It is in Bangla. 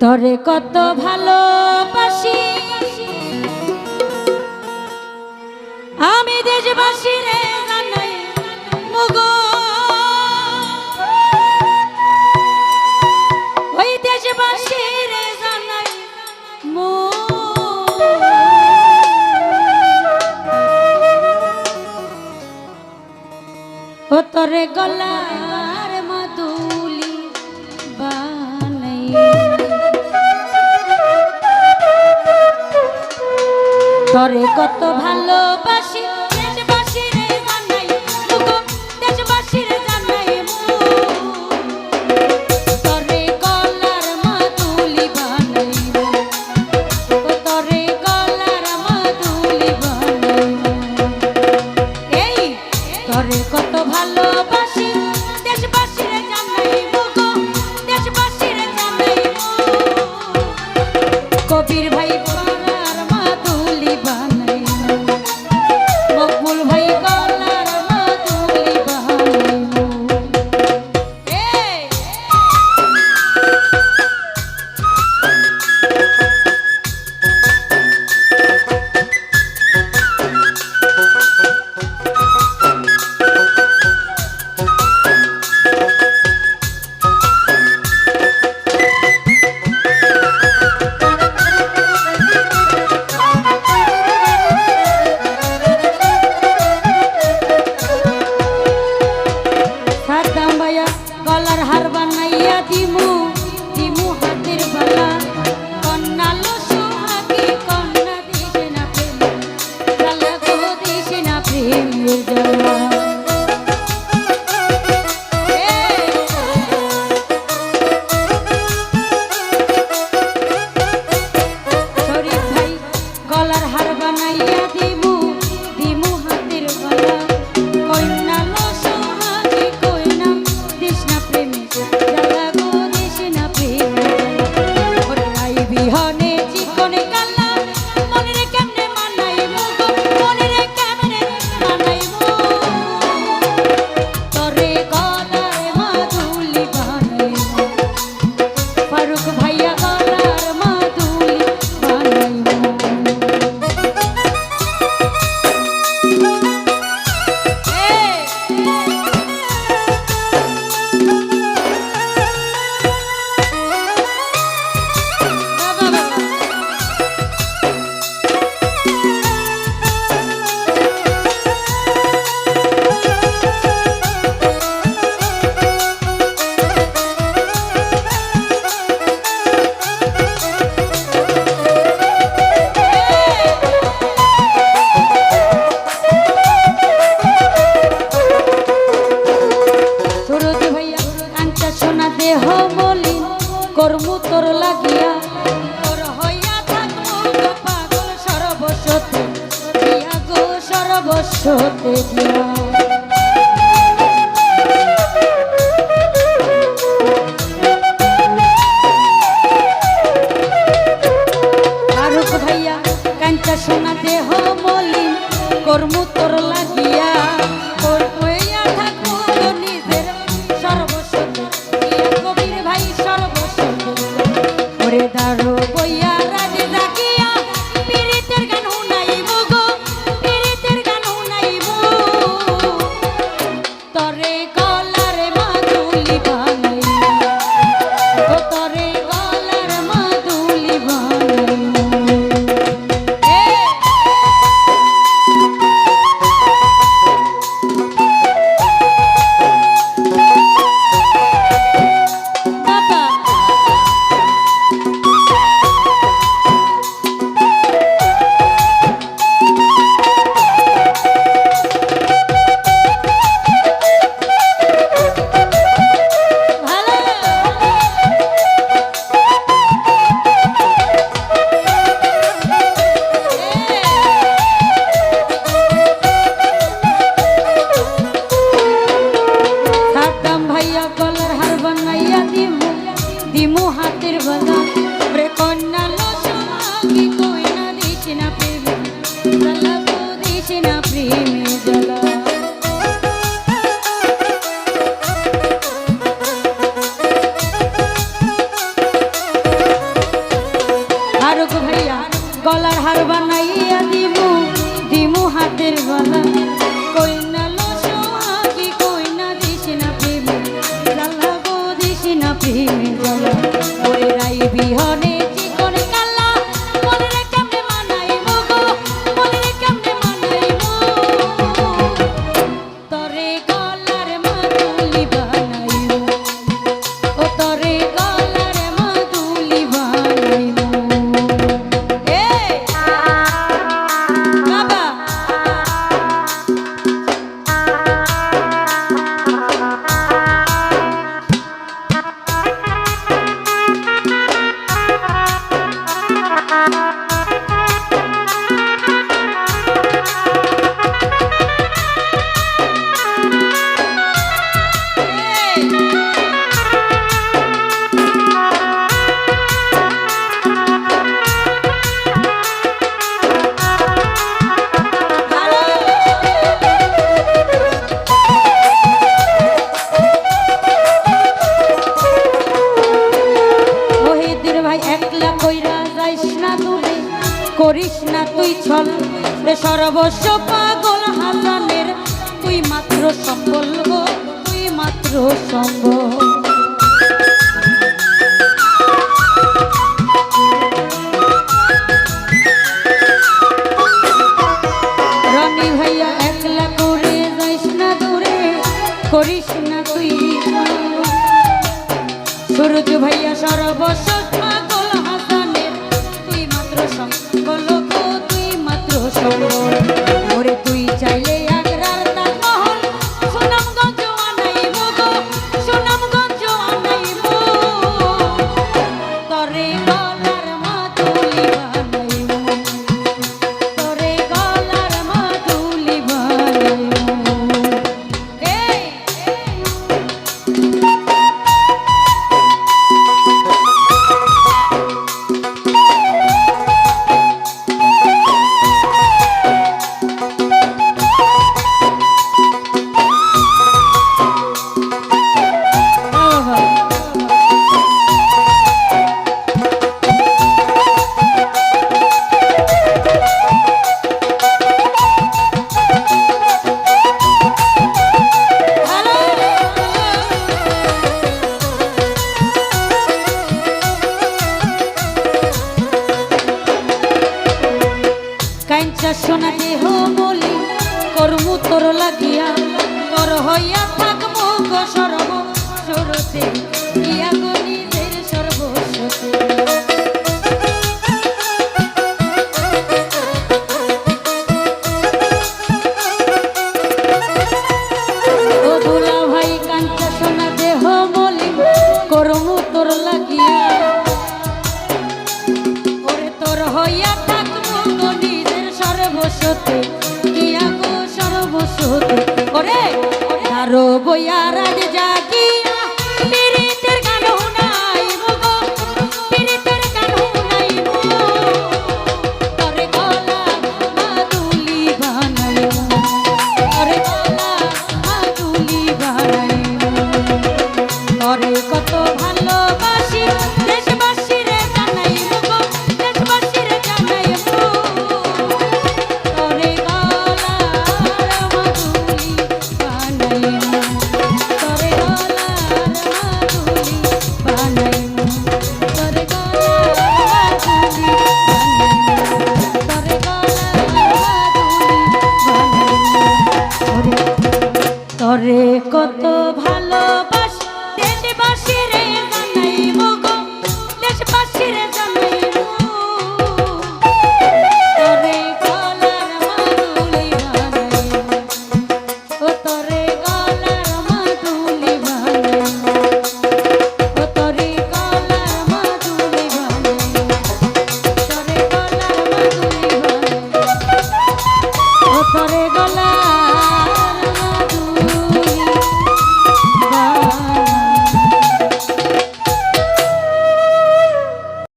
তরে কত ভালোবাসি। আমি দেশবাসী রে। তোরে কত ভালোবাসা। ভাইয়া কাঞ্চা সোনা দেহ মলিন কর্ম কৃষ্ণ প্রেম Thank you. সর্বস্ব পাগল হাসানের তুই মাত্র সম্বল তুই মাত্র সম্বল। রনি তুই হাসানের তুই মাত্র সম্বল তুই মাত্র সম্বল। লাগিয়া। ওরে তোর হইয়া থাকব গো নিজের সর্বস্বতে গিয়া গো সর্বস্বতে? ওরে আরও বইয়া রাজ তোরে কত ভালোবাস। দেশবাসী রে জানাই মগো দেশবাসী রে